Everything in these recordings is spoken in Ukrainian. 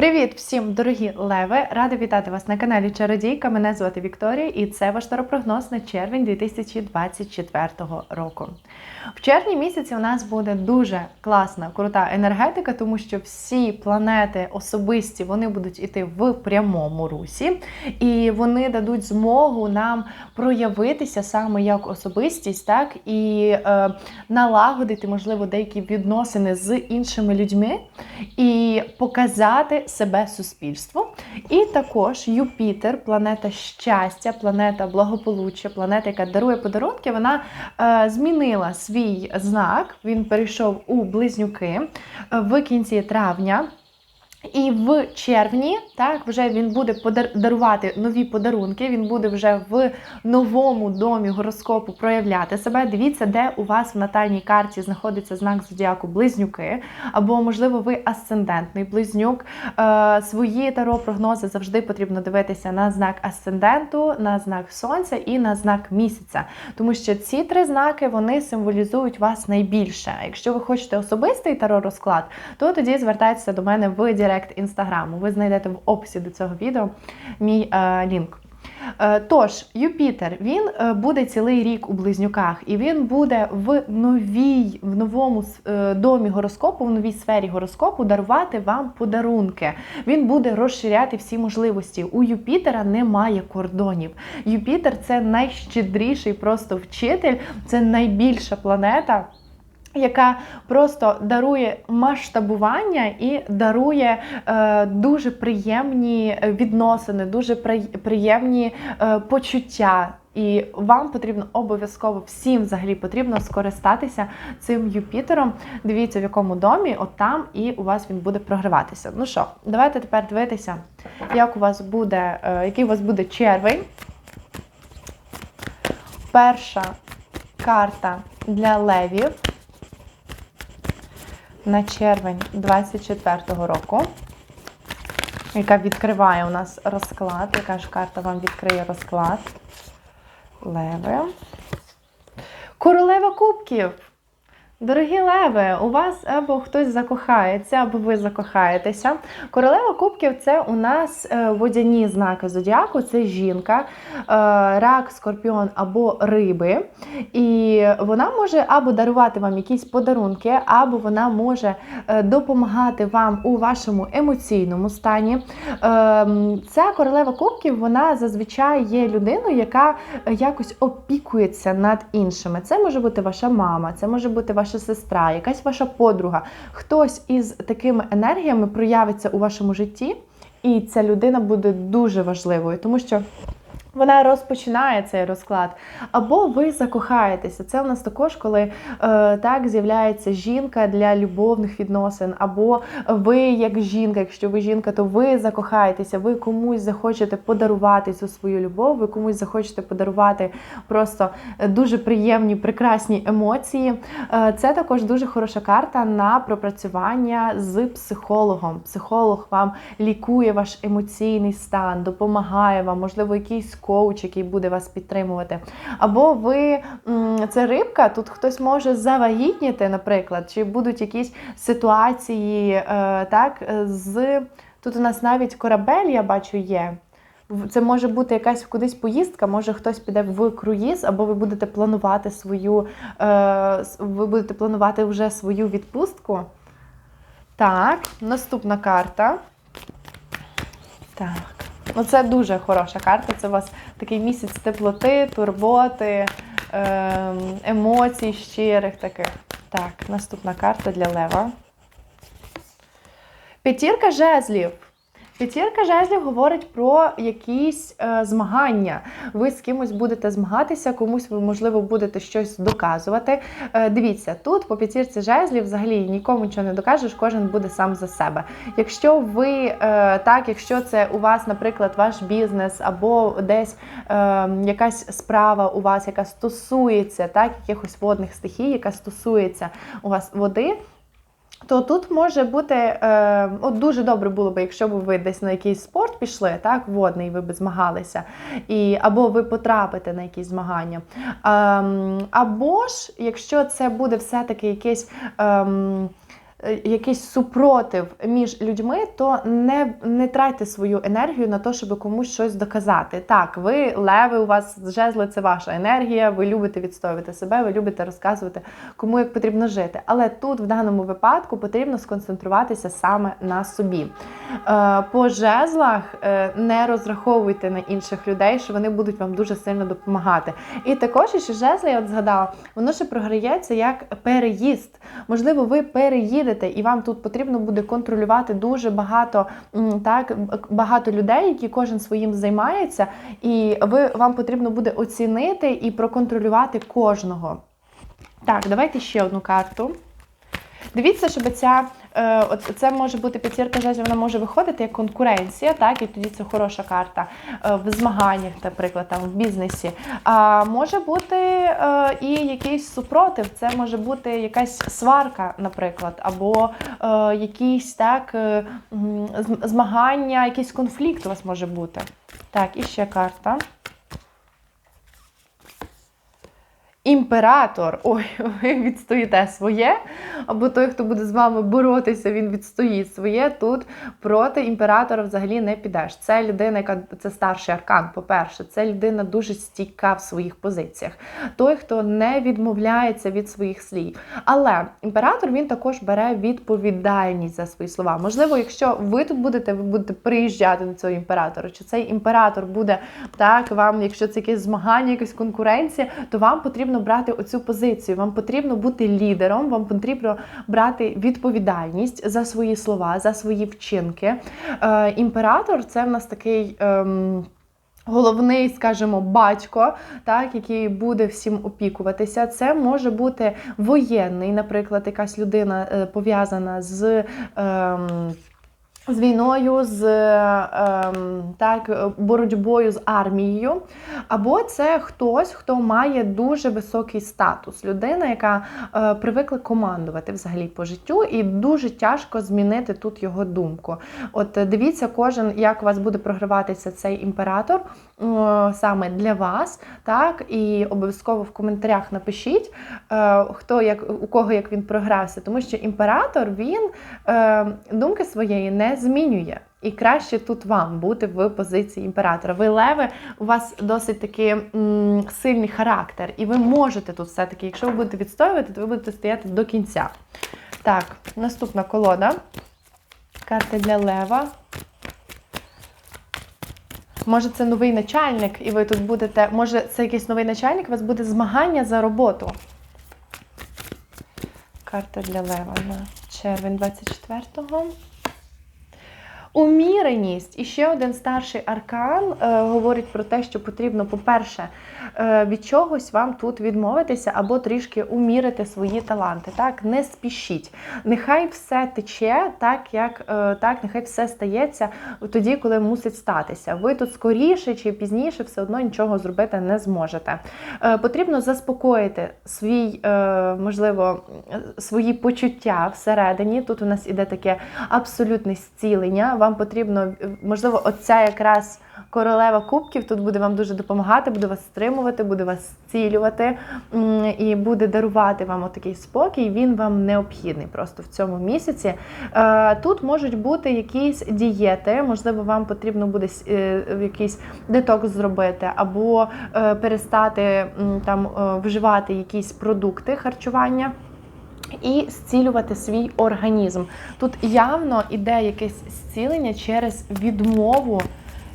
Привіт всім, дорогі леви! Рада вітати вас на каналі Чародійка. Мене звати Вікторія, і це ваш таропрогноз на червень 2024 року. В червні місяці у нас буде дуже класна, крута енергетика, тому що всі планети особисті вони будуть іти в прямому русі, і вони дадуть змогу нам проявитися саме як особистість, так і е, налагодити, можливо, деякі відносини з іншими людьми і показати себе суспільству. І також Юпітер, планета щастя, планета благополуччя, планета, яка дарує подарунки, вона е, змінила свій знак. Він перейшов у близнюки в кінці травня. І в червні так вже він буде подар- дарувати нові подарунки. Він буде вже в новому домі гороскопу проявляти себе. Дивіться, де у вас в натальній карті знаходиться знак зодіаку близнюки, або, можливо, ви асцендентний близнюк. Е, свої таро прогнози завжди потрібно дивитися на знак асценденту, на знак сонця і на знак місяця. Тому що ці три знаки вони символізують вас найбільше. Якщо ви хочете особистий таро розклад, то тоді звертайтеся до мене в Директ інстаграму. Ви знайдете в описі до цього відео мій е, лінк. Е, Тож, Юпітер він е, буде цілий рік у близнюках, і він буде в новій, в новому е, домі гороскопу, в новій сфері гороскопу дарувати вам подарунки. Він буде розширяти всі можливості. У Юпітера немає кордонів. Юпітер це найщедріший просто вчитель, це найбільша планета яка просто дарує масштабування і дарує е, дуже приємні відносини, дуже приємні е, почуття. І вам потрібно обов'язково всім взагалі потрібно скористатися цим Юпітером. Дивіться, в якому домі, от там, і у вас він буде програватися. Ну що, давайте тепер дивитися, як у вас буде, е, який у вас буде червень. Перша карта для левів на червень 24-го року, яка відкриває у нас розклад. Яка ж карта вам відкриє розклад? Леви. Королева кубків. Дорогі леви, у вас або хтось закохається, або ви закохаєтеся. Королева кубків це у нас е, водяні знаки зодіаку, це жінка, е, рак, скорпіон або риби. І вона може або дарувати вам якісь подарунки, або вона може е, допомагати вам у вашому емоційному стані. Ем, Ця королева кубків вона зазвичай є людиною, яка якось опікується над іншими. Це може бути ваша мама, це може бути ваша сестра, якась ваша подруга. Хтось із такими енергіями проявиться у вашому житті, і ця людина буде дуже важливою, тому що. Вона розпочинає цей розклад, або ви закохаєтеся. Це у нас також, коли е, так з'являється жінка для любовних відносин, або ви, як жінка, якщо ви жінка, то ви закохаєтеся, ви комусь захочете подарувати цю свою любов, ви комусь захочете подарувати просто дуже приємні, прекрасні емоції. Е, це також дуже хороша карта на пропрацювання з психологом. Психолог вам лікує ваш емоційний стан, допомагає вам, можливо, якийсь коуч, який буде вас підтримувати. Або ви це рибка, тут хтось може завагітніти, наприклад, чи будуть якісь ситуації, е, так, з тут у нас навіть корабель, я бачу, є. Це може бути якась кудись поїздка, може хтось піде в круїз, або ви будете планувати свою, е, ви будете планувати вже свою відпустку. Так, наступна карта. Так. Ну, це дуже хороша карта. Це у вас такий місяць теплоти, турботи, ем, емоцій щирих таких. Так, наступна карта для Лева. П'ятірка жезлів. П'ятірка жезлів говорить про якісь е, змагання. Ви з кимось будете змагатися, комусь ви, можливо, будете щось доказувати. Е, дивіться, тут по п'ятірці жезлів взагалі нікому нічого не докажеш, кожен буде сам за себе. Якщо ви е, так, якщо це у вас, наприклад, ваш бізнес або десь е, якась справа у вас, яка стосується так, якихось водних стихій, яка стосується у вас води то тут може бути е, от дуже добре було б, якщо б ви десь на якийсь спорт пішли, так, водний, ви б змагалися, і, або ви потрапите на якісь змагання. Е, або ж, якщо це буде все-таки якесь. Е, якийсь супротив між людьми, то не, не тратьте свою енергію на те, щоб комусь щось доказати. Так, ви леви, у вас жезли це ваша енергія, ви любите відстоювати себе, ви любите розказувати, кому як потрібно жити. Але тут, в даному випадку, потрібно сконцентруватися саме на собі. Е, По жезлах е, не розраховуйте на інших людей, що вони будуть вам дуже сильно допомагати. І також ще жезли, я от згадала, воно ще програється як переїзд. Можливо, ви переїдете, і вам тут потрібно буде контролювати дуже багато так, багато людей, які кожен своїм займається, і ви вам потрібно буде оцінити і проконтролювати кожного. Так, давайте ще одну карту. Дивіться, щоб ця от це може бути п'ятірка жезлів, вона може виходити як конкуренція, так, і тоді це хороша карта е, в змаганнях, наприклад, там в бізнесі. А може бути е, і якийсь супротив, це може бути якась сварка, наприклад, або е, якісь так е, змагання, якийсь конфлікт у вас може бути. Так, і ще карта. Імператор, ой, ви відстоїте своє, або той, хто буде з вами боротися, він відстоїть своє. Тут проти імператора взагалі не підеш. Це людина, яка це старший аркан. По-перше, це людина дуже стійка в своїх позиціях. Той, хто не відмовляється від своїх слів. Але імператор він також бере відповідальність за свої слова. Можливо, якщо ви тут будете, ви будете приїжджати до цього імператора, чи цей імператор буде так вам, якщо це якесь змагання, якась конкуренція, то вам потрібно брати оцю позицію. Вам потрібно бути лідером, вам потрібно брати відповідальність за свої слова, за свої вчинки. Е, імператор це в нас такий. Ем, Головний, скажімо, батько, так, який буде всім опікуватися. Це може бути воєнний, наприклад, якась людина е, пов'язана з. Ем, з війною, з ем, так, боротьбою з армією, або це хтось, хто має дуже високий статус, людина, яка е, привикла командувати взагалі по життю, і дуже тяжко змінити тут його думку. От е, дивіться, кожен, як у вас буде програватися цей імператор е, саме для вас, так, і обов'язково в коментарях напишіть, хто як у кого як він програвся, тому що імператор він е, думки своєї не змінює. І краще тут вам бути в позиції імператора. Ви леви, у вас досить таки м, сильний характер, і ви можете тут все-таки, якщо ви будете відстоювати, то ви будете стояти до кінця. Так, наступна колода. Карти для лева. Може, це новий начальник, і ви тут будете. Може, це якийсь новий начальник, у вас буде змагання за роботу. Карта для лева на червень 24-го. Уміреність. І ще один старший аркан е, говорить про те, що потрібно, по-перше, від чогось вам тут відмовитися або трішки умірити свої таланти. Так, не спішіть. Нехай все тече, так як е, так, нехай все стається тоді, коли мусить статися. Ви тут скоріше чи пізніше все одно нічого зробити не зможете. Е, потрібно заспокоїти свій, е, можливо, е, свої почуття всередині. Тут у нас іде таке абсолютне зцілення. Вам потрібно, е, можливо, оця якраз королева кубків тут буде вам дуже допомагати, буде вас стримувати, буде вас зцілювати і буде дарувати вам отакий спокій. Він вам необхідний просто в цьому місяці. Е, Тут можуть бути якісь дієти, можливо, вам потрібно буде е, якийсь детокс зробити, або е, перестати там вживати якісь продукти харчування. І зцілювати свій організм. Тут явно іде якесь зцілення через відмову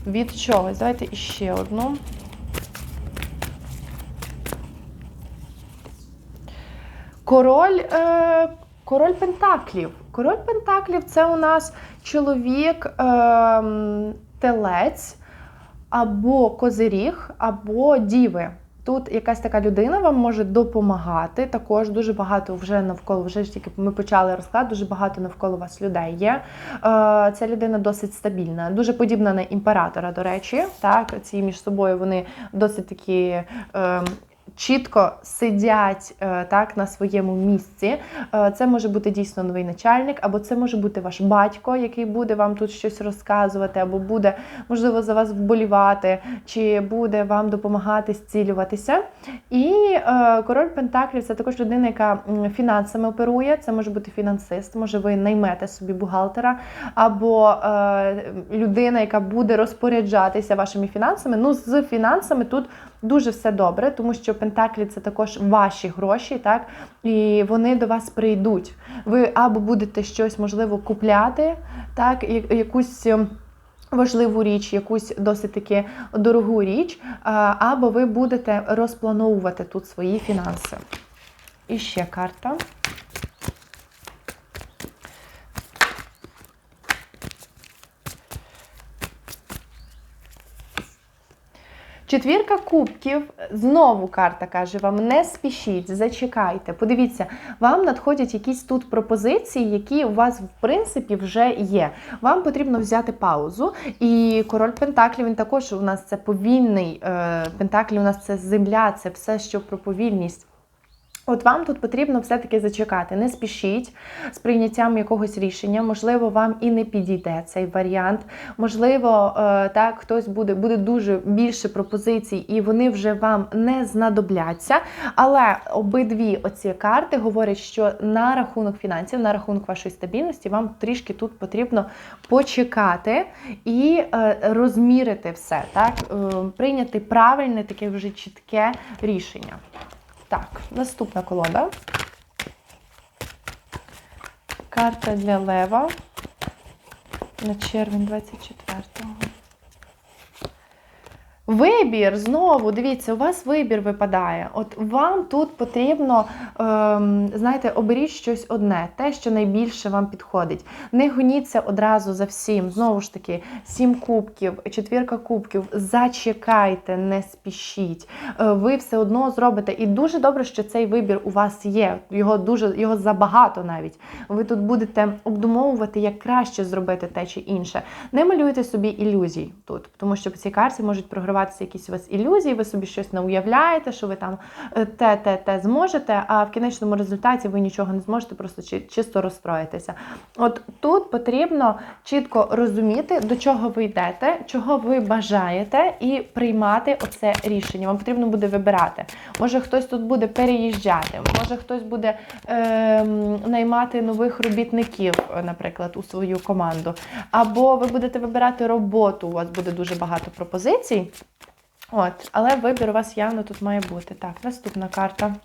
від чогось. Давайте іще одну. Король, е, король Пентаклів. Король Пентаклів це у нас чоловік е, або козиріг, або діви. Тут якась така людина вам може допомагати. Також дуже багато вже навколо, вже ж тільки ми почали розклад, дуже багато навколо вас людей є. Е, Ця людина досить стабільна, дуже подібна на імператора, до речі. Так, ці між собою вони досить такі. Чітко сидять е, так на своєму місці. Е, Це може бути дійсно новий начальник, або це може бути ваш батько, який буде вам тут щось розказувати, або буде, можливо, за вас вболівати, чи буде вам допомагати зцілюватися. І е, король Пентаклів це також людина, яка фінансами оперує. Це може бути фінансист, може ви наймете собі бухгалтера, або людина, яка буде розпоряджатися вашими фінансами. Ну, з фінансами тут дуже все добре, тому що Пентаклі це також ваші гроші, так і вони до вас прийдуть. Ви або будете щось можливо купляти, так, якусь. ем, Важливу річ, якусь досить таки дорогу річ, або ви будете розплановувати тут свої фінанси. І ще карта. Четвірка кубків, знову карта каже вам: не спішіть, зачекайте. Подивіться, вам надходять якісь тут пропозиції, які у вас в принципі вже є. Вам потрібно взяти паузу. І король Пентаклів він також у нас це повільний е, Пентаклі, у нас це земля, це все, що про повільність. От вам тут потрібно все-таки зачекати, не спішіть з прийняттям якогось рішення. Можливо, вам і не підійде цей варіант. Можливо, е, так хтось буде буде дуже більше пропозицій, і вони вже вам не знадобляться. Але обидві оці карти говорять, що на рахунок фінансів, на рахунок вашої стабільності, вам трішки тут потрібно почекати і е, розмірити все, так Е, прийняти правильне, таке вже чітке рішення. Так, наступна колода. Карта для Лева на червень 24-го. Вибір знову, дивіться, у вас вибір випадає. От вам тут потрібно, ем, знаєте, оберіть щось одне, те, що найбільше вам підходить. Не гоніться одразу за всім. Знову ж таки, сім кубків, четвірка кубків. Зачекайте, не спішіть. Е, ви все одно зробите. І дуже добре, що цей вибір у вас є. Його дуже його забагато навіть. Ви тут будете обдумовувати, як краще зробити те чи інше. Не малюйте собі ілюзій тут, тому що по цій карті можуть програватися якісь у вас ілюзії, ви собі щось не уявляєте, що ви там е, те, те, те зможете, а в кінечному результаті ви нічого не зможете, просто чи- чисто розстроїтеся. От тут потрібно чітко розуміти, до чого ви йдете, чого ви бажаєте, і приймати оце рішення. Вам потрібно буде вибирати. Може, хтось тут буде переїжджати, може хтось буде е, наймати нових робітників, наприклад, у свою команду. Або ви будете вибирати роботу, у вас буде дуже багато пропозицій. От, але вибір у вас явно тут має бути. Так, наступна карта.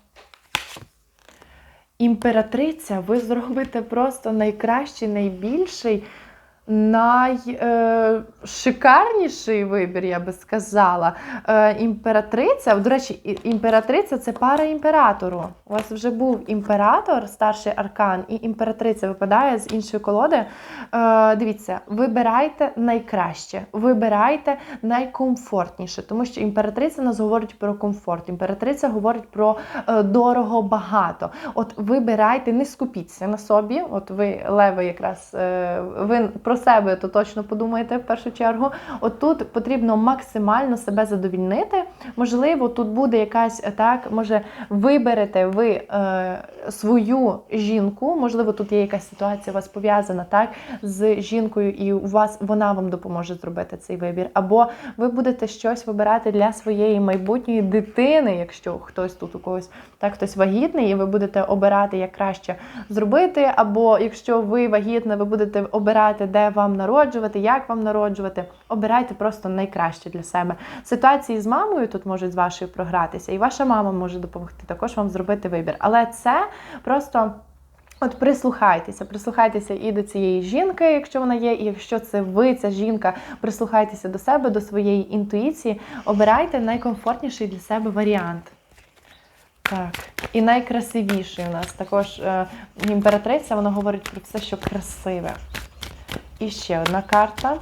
Імператриця, ви зробите просто найкращий, найбільший, найшикарніший вибір, я би сказала. Е, імператриця, до речі, імператриця це пара імператору. У вас вже був імператор, старший аркан, і імператриця випадає з іншої колоди. Е, дивіться, вибирайте найкраще, вибирайте найкомфортніше, тому що імператриця нас говорить про комфорт. Імператриця говорить про е, дорого багато. От вибирайте, не скупіться на собі. От ви, леви, якраз ви про себе то точно подумаєте в першу чергу. От тут потрібно максимально себе задовільнити. Можливо, тут буде якась е, так, може, виберете ви е, свою жінку, можливо, тут є якась ситуація у вас пов'язана так з жінкою, і у вас вона вам допоможе зробити цей вибір. Або ви будете щось вибирати для своєї майбутньої дитини, якщо хтось тут у когось так, хтось вагітний, і ви будете обирати, як краще зробити. Або якщо ви вагітна, ви будете обирати, де вам народжувати, як вам народжувати. Обирайте просто найкраще для себе. Ситуації з мамою тут можуть з вашою програтися, і ваша мама може допомогти також вам зробити вибір. Але це просто. От прислухайтеся, прислухайтеся і до цієї жінки, якщо вона є, і якщо це ви, ця жінка, прислухайтеся до себе, до своєї інтуїції, обирайте найкомфортніший для себе варіант. Так, і найкрасивіший у нас також е, імператриця, вона говорить про все, що красиве. І ще одна карта.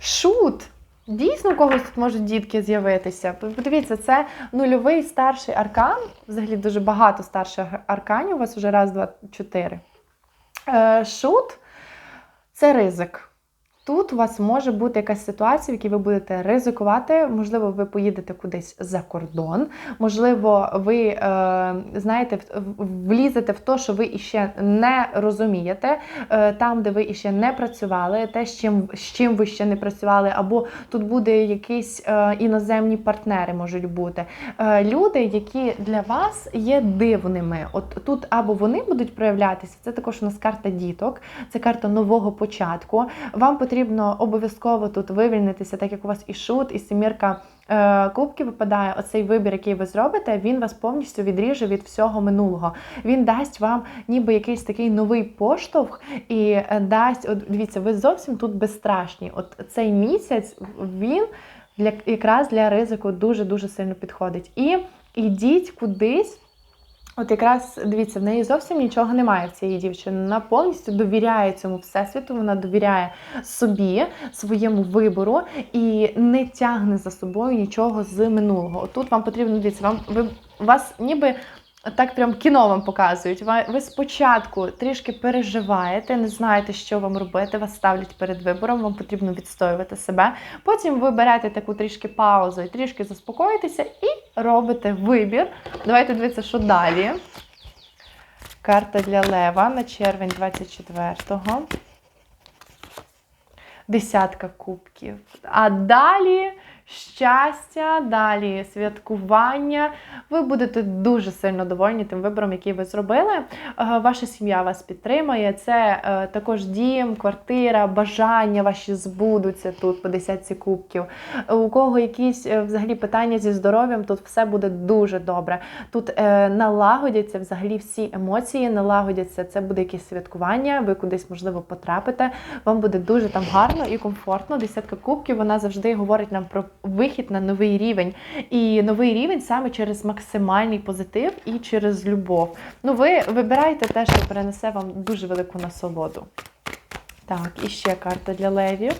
Шут! Дійсно, у когось тут можуть дітки з'явитися. Подивіться, це нульовий старший аркан. Взагалі дуже багато старших арканів. У вас вже раз, два, чотири. Е, Шут це ризик. Тут у вас може бути якась ситуація, в якій ви будете ризикувати. Можливо, ви поїдете кудись за кордон. Можливо, ви е, знаєте, влізете в те, що ви іще не розумієте, е, там, де ви іще не працювали, те, з чим, з чим ви ще не працювали, або тут буде якісь е, іноземні партнери можуть бути. Е, люди, які для вас є дивними. От тут або вони будуть проявлятися, це також у нас карта діток, це карта нового початку. Вам потрібно обов'язково тут вивільнитися, так як у вас і шут, і семірка е, кубків випадає. Оцей вибір, який ви зробите, він вас повністю відріже від всього минулого. Він дасть вам ніби якийсь такий новий поштовх і е, дасть, от дивіться, ви зовсім тут безстрашні. От цей місяць він для якраз для ризику дуже дуже сильно підходить. І ідіть кудись. От якраз дивіться, в неї зовсім нічого немає в цієї дівчини. Вона повністю довіряє цьому всесвіту, вона довіряє собі, своєму вибору і не тягне за собою нічого з минулого. Отут вам потрібно дивіться, вам ви вас ніби. Так прям кіно вам показують. Ви спочатку трішки переживаєте, не знаєте, що вам робити, вас ставлять перед вибором, вам потрібно відстоювати себе. Потім ви берете таку трішки паузу і трішки заспокоїтеся і робите вибір. Давайте дивитися, що далі. Карта для Лева на червень 24-го. Десятка кубків. А далі щастя, далі святкування. Ви будете дуже сильно довольні тим вибором, який ви зробили. Е, Ваша сім'я вас підтримує. Це е, також дім, квартира, бажання ваші збудуться тут по десятці кубків. У кого якісь е, взагалі питання зі здоров'ям, тут все буде дуже добре. Тут налагодяться взагалі всі емоції, налагодяться. Це буде якесь святкування. Ви кудись можливо потрапите. Вам буде дуже там гарно і комфортно. Десятка кубків вона завжди говорить нам про вихід на новий рівень. І новий рівень саме через максимальний позитив і через любов. Ну, ви вибираєте те, що перенесе вам дуже велику насолоду. Так, і ще карта для левів.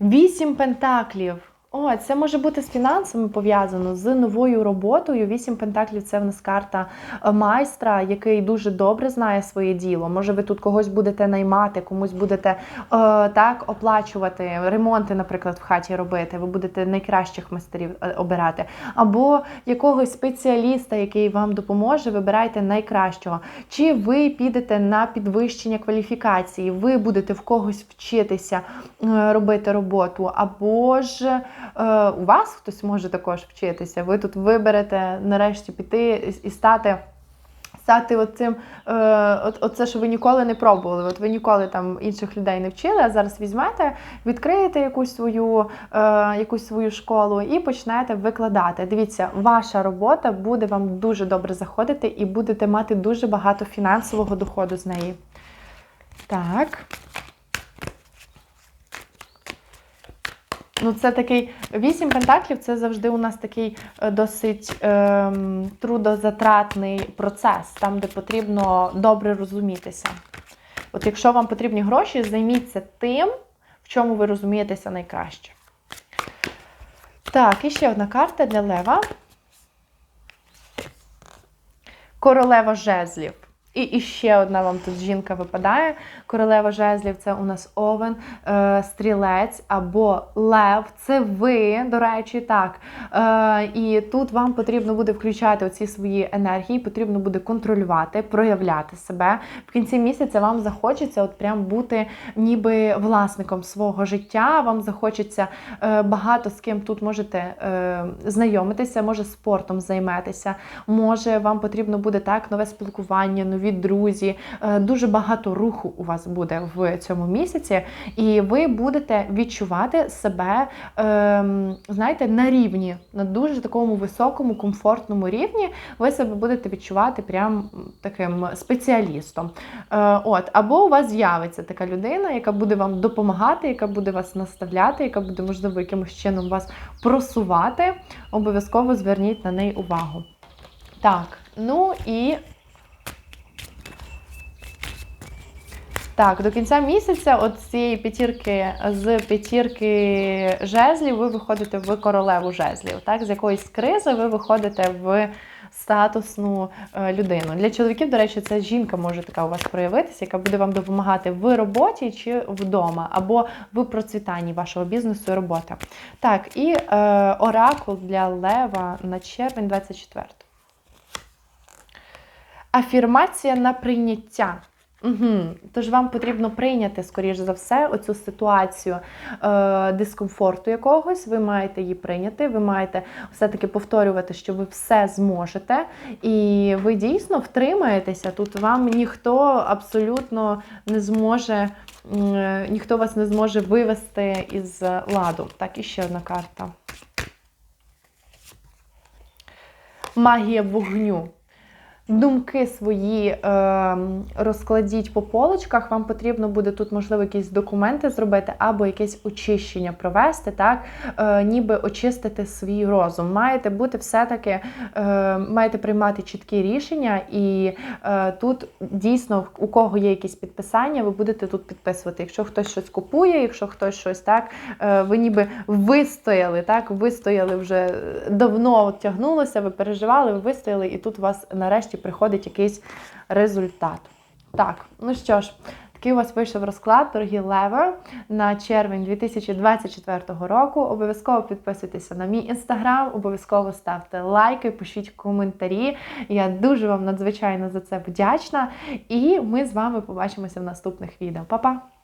Вісім пентаклів. О, це може бути з фінансами пов'язано з новою роботою. Вісім пентаклів це в нас карта е, майстра, який дуже добре знає своє діло. Може, ви тут когось будете наймати, комусь будете е, так оплачувати ремонти, наприклад, в хаті робити. Ви будете найкращих майстерів е, обирати. Або якогось спеціаліста, який вам допоможе, вибирайте найкращого. Чи ви підете на підвищення кваліфікації, ви будете в когось вчитися е, робити роботу, або ж у вас хтось може також вчитися. Ви тут виберете нарешті піти і- і стати. Стати оцим, е, от, оце, що ви ніколи не пробували. От ви ніколи там інших людей не вчили, а зараз візьмете, відкриєте якусь свою, е, якусь свою школу і почнете викладати. Дивіться, ваша робота буде вам дуже добре заходити і будете мати дуже багато фінансового доходу з неї. Так. Ну, це такий вісім пентаклів це завжди у нас такий е, досить ем, трудозатратний процес, там, де потрібно добре розумітися. От якщо вам потрібні гроші, займіться тим, в чому ви розумієтеся найкраще. Так, і ще одна карта для Лева. Королева жезлів. І, ще одна вам тут жінка випадає. Королева жезлів це у нас овен, е, стрілець або лев. Це ви, до речі, так. Е, і тут вам потрібно буде включати оці свої енергії, потрібно буде контролювати, проявляти себе. В кінці місяця вам захочеться от прям бути ніби власником свого життя. Вам захочеться е, багато з ким тут можете е, знайомитися, може спортом займетеся, може вам потрібно буде так нове спілкування, нові друзі. Е, Дуже багато руху у вас буде в цьому місяці, і ви будете відчувати себе, ем, знаєте, на рівні, на дуже такому високому, комфортному рівні. Ви себе будете відчувати прям таким спеціалістом. Е, От, або у вас з'явиться така людина, яка буде вам допомагати, яка буде вас наставляти, яка буде, можливо, якимось чином вас просувати. Обов'язково зверніть на неї увагу. Так, ну і Так, до кінця місяця, от з цієї п'ятірки, з п'ятірки жезлів, ви виходите в королеву жезлів. Так, з якоїсь кризи ви виходите в статусну е, людину. Для чоловіків, до речі, це жінка може така у вас проявитися, яка буде вам допомагати в роботі чи вдома, або в процвітанні вашого бізнесу і роботи. Так, і е, оракул для Лева на червень 24. Афірмація на прийняття. Угу. Тож вам потрібно прийняти, скоріш за все, оцю ситуацію е, дискомфорту якогось. Ви маєте її прийняти, ви маєте все-таки повторювати, що ви все зможете, і ви дійсно втримаєтеся. Тут вам ніхто абсолютно не зможе, е, ніхто вас не зможе вивести із ладу. Так, і ще одна карта. Магія вогню. Думки свої е, розкладіть по полочках. Вам потрібно буде тут, можливо, якісь документи зробити або якесь очищення провести, так, е, ніби очистити свій розум. Маєте бути все-таки, е, маєте приймати чіткі рішення, і е, тут дійсно у кого є якісь підписання, ви будете тут підписувати. Якщо хтось щось купує, якщо хтось щось так, е, ви ніби вистояли, так, вистояли вже давно тягнулося, ви переживали, ви вистояли, і тут вас нарешті приходить якийсь результат. Так, ну що ж, такий у вас вийшов розклад, дорогі леви, на червень 2024 року. Обов'язково підписуйтеся на мій інстаграм, обов'язково ставте лайки, пишіть коментарі. Я дуже вам надзвичайно за це вдячна. І ми з вами побачимося в наступних відео. Па-па!